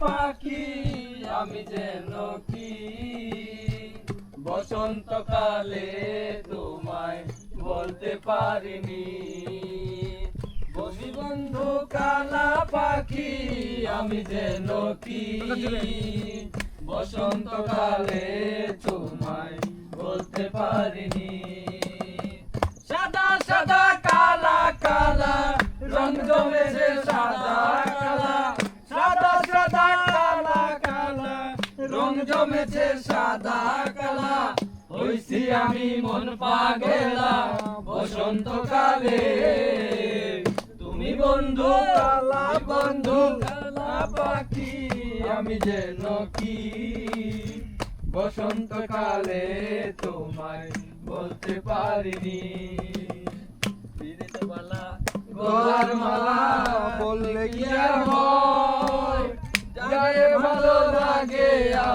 পাখি, আমি যেন কি? বসন্তকালে তোমায় বলতে পারিনি। বন্ধু কালা পাখি, আমি যেন কি? বসন্তকালে তোমায় বলতে পারিনি। সাদা সাদা জমেছে সাদা কালা। হইছি আমি মন পাগেলা। বসন্তকালে তুমি বন্ধু কালা বন্ধু কালা পাখি। আমি যেন কি? বসন্তকালে তোমায় বলতে পারিনি। গলার মালা বললে কি আর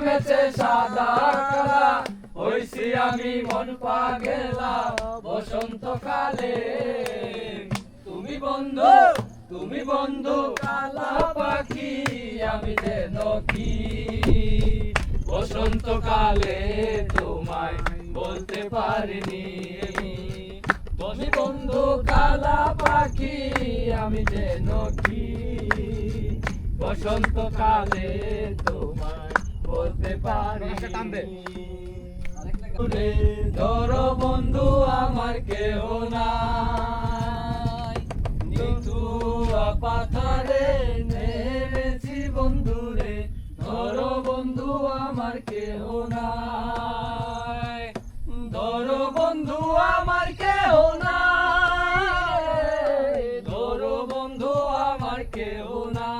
জমেছে সাদা কালা। হইছি আমি মন পাগেলা, বসন্তকালে। তুমি বন্ধু তুমি বন্ধু, কালা পাখি, আমি যেন কি? বসন্তকালে তোমায় বলতে পারিনি। তুমি বন্ধু, কালা পাখি, আমি যেন কি? বসন্তকালে তোমায় বলতে পারিনি। রে ধরো বন্ধু আমার কেহ নিতুয়া পাথারে নেমেছি বন্ধু রে ধরো বন্ধু আমার কেহ নাই। ধরো বন্ধু আমার কেহ নাই। ধরো বন্ধু আমার কেহ নাই।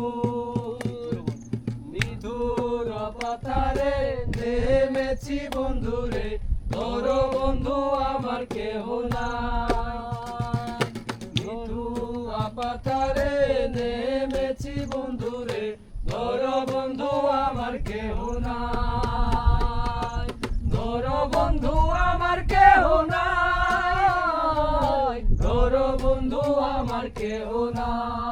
নেমেছি বন্ধুরে তোর বন্ধু, আমার কেহ নাই। নিধু পাথারে নেমেছি বন্ধুরে তোর বন্ধু, আমার কেহ নাই। তোর বন্ধু, আমার কেহ নাই। তোর বন্ধু, আমার কেহ নাই।